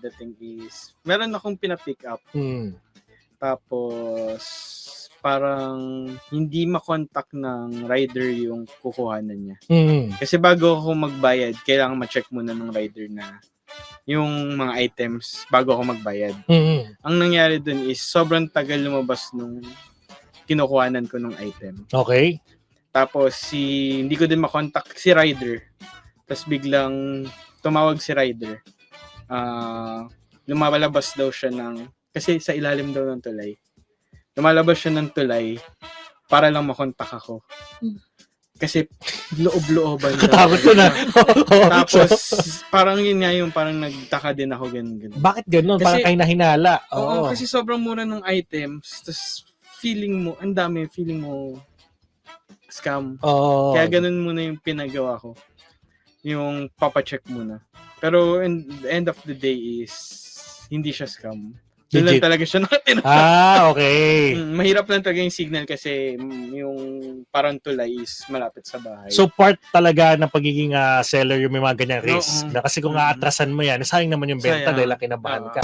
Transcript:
dating is, meron akong pina-pick up. Mm. Tapos, parang hindi makontak ng rider yung kukuhanan niya. Mm. Kasi bago ako magbayad, kailangan ma-check muna ng rider na yung mga items bago ako magbayad. Mm. Ang nangyari dun is sobrang tagal lumabas nung kinukuhanan ko ng item. Okay. Tapos si hindi ko din makontak si rider. Tapos biglang tumawag si rider. Ah, lumalabas daw siya ng kasi sa ilalim daw ng tulay. Lumalabas siya ng tulay para lang makontak ako. Kasi loob-looban daw. Katakot ko na. Tapos parang yun nga yung parang nagtaka din ako ganun ganun. Bakit ganun? Kasi- Parang kayo nahinala. Oo, Oo. kasi sobrang mura ng items. Tapos feeling mo, ang dami, feeling mo scam. Oo. Kaya ganun muna yung pinagawa ko. Yung papacheck muna. Pero in the end of the day is hindi siya scam. Doon lang talaga siya natin. Ah, okay. Mm, mahirap lang talaga yung signal kasi mm, yung parang tulay is malapit sa bahay. So part talaga ng pagiging ah, seller yung may mga ganyang risk. Oo. Na kasi kung Mm. aatrasan mo yan, sayang naman yung benta Sayang. dahil kinabahan Oo. ka.